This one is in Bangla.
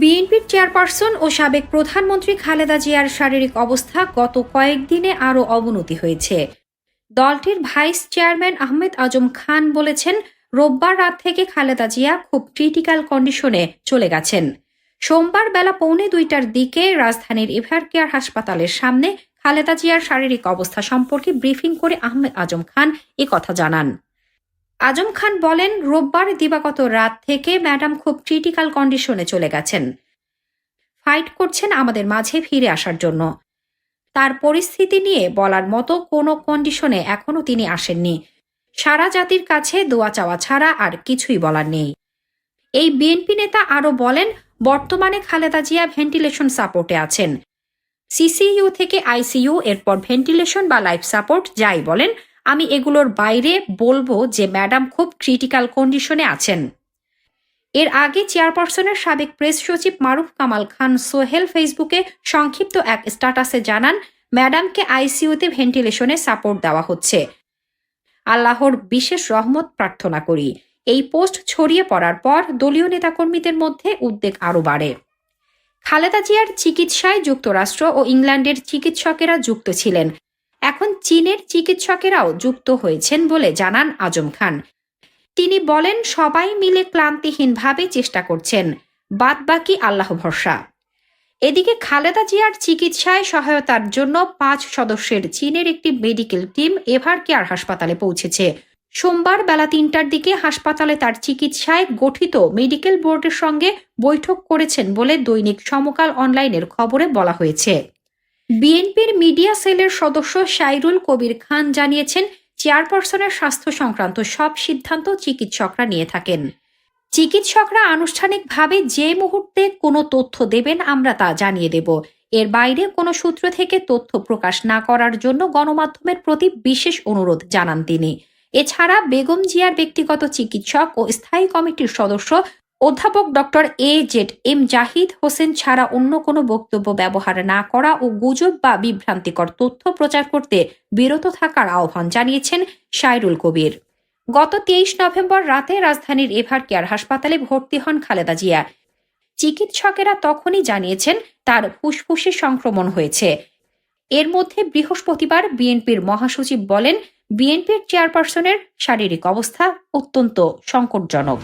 বিএনপির চেয়ারপারসন ও সাবেক প্রধানমন্ত্রী খালেদা জিয়ার শারীরিক অবস্থা গত কয়েকদিনে আরও অবনতি হয়েছে। দলটির ভাইস চেয়ারম্যান আহমেদ আজম খান বলেছেন, রোববার রাত থেকে খালেদা জিয়া খুব ক্রিটিক্যাল কন্ডিশনে চলে গেছেন। সোমবার বেলা পৌনে দুইটার দিকে রাজধানীর এভার কেয়ার হাসপাতালের সামনে খালেদা জিয়ার শারীরিক অবস্থা সম্পর্কে ব্রিফিং করে আহমেদ আজম খান কথা জানান। আজম খান বলেন, রোববার দিবাগত রাত থেকে ম্যাডাম খুব ক্রিটিক্যাল কন্ডিশনে চলে গেছেন। ফাইট করছেন আমাদের মাঝে ফিরে আসার জন্য। তার পরিস্থিতি নিয়ে বলার মতো কোনো কন্ডিশনে এখনও তিনি আসেননি। সারা জাতির কাছে দোয়া চাওয়া ছাড়া আর কিছুই বলার নেই। এই বিএনপি নেতা আরও বলেন, বর্তমানে খালেদা জিয়া ভেন্টিলেশন সাপোর্টে আছেন। সিসিইউ থেকে আইসিইউ, এরপর ভেন্টিলেশন বা লাইফ সাপোর্ট, যাই বলেন আমি এগুলোর বাইরে বলব যে ম্যাডাম খুব ক্রিটিক্যাল কন্ডিশনে আছেন। এর আগে চেয়ারপারসনের সাবেক প্রেস সচিব মারুফ কামাল খান সোহেল ফেসবুকে সংক্ষিপ্ত এক স্ট্যাটাসে জানান, ম্যাডামকে আইসিইউতে ভেন্টিলেশনে সাপোর্ট দেওয়া হচ্ছে। আল্লাহর বিশেষ রহমত প্রার্থনা করি। এই পোস্ট ছড়িয়ে পড়ার পর দলীয় নেতাকর্মীদের মধ্যে উদ্বেগ আরও বাড়ে। খালেদা জিয়ার চিকিৎসায় যুক্তরাষ্ট্র ও ইংল্যান্ডের চিকিৎসকেরা যুক্ত ছিলেন। এখন চীনের চিকিৎসকেরাও যুক্ত হয়েছেন বলে জানান আজম খান। তিনি বলেন, সবাই মিলে ক্লান্তিহীনভাবে চেষ্টা করছেন বাদ বাকি আল্লাহ ভরসা। এদিকে খালেদা জিয়ার চিকিৎসায় সহায়তার জন্য পাঁচ সদস্যের চীনের একটি মেডিকেল টিম এভার কেয়ার হাসপাতালে পৌঁছেছে। সোমবার বেলা তিনটার দিকে হাসপাতালে তার চিকিৎসায় গঠিত মেডিকেল বোর্ডের সঙ্গে বৈঠক করেছেন বলে দৈনিক সমকাল অনলাইনের খবরে বলা হয়েছে। বিএনপির মিডিয়া সেলের সদস্য সাইরুল কবির খান জানিয়েছেন, চেয়ারপারসনের স্বাস্থ্য সংক্রান্ত সব সিদ্ধান্ত চিকিৎসকরা নিয়ে থাকেন। চিকিৎসকরা আনুষ্ঠানিকভাবে যে মুহূর্তে কোনো তথ্য দেবেন আমরা তা জানিয়ে দেব। এর বাইরে কোনো সূত্র থেকে তথ্য প্রকাশ না করার জন্য গণমাধ্যমের প্রতি বিশেষ অনুরোধ জানান তিনি। এছাড়া বেগম জিয়ার ব্যক্তিগত চিকিৎসক ও স্থায়ী কমিটির সদস্য অধ্যাপক doctor A Z M Zahid Hossain ছাড়া অন্য কোনো বক্তব্য ব্যবহার না করা ও গুজব বা বিভ্রান্তিকর তথ্য প্রচার করতে বিরত থাকার আহ্বান জানিয়েছেন সাইরুল কবির। গত তেইশ নভেম্বর রাতে রাজধানীর এভার কেয়ার হাসপাতালে ভর্তি হন খালেদা জিয়া। চিকিৎসকেরা তখনই জানিয়েছেন, তার ফুসফুসে সংক্রমণ হয়েছে। এর মধ্যে বৃহস্পতিবার বিএনপির মহাসচিব বলেন, বিএনপির চেয়ারপারসনের শারীরিক অবস্থা অত্যন্ত সংকটজনক।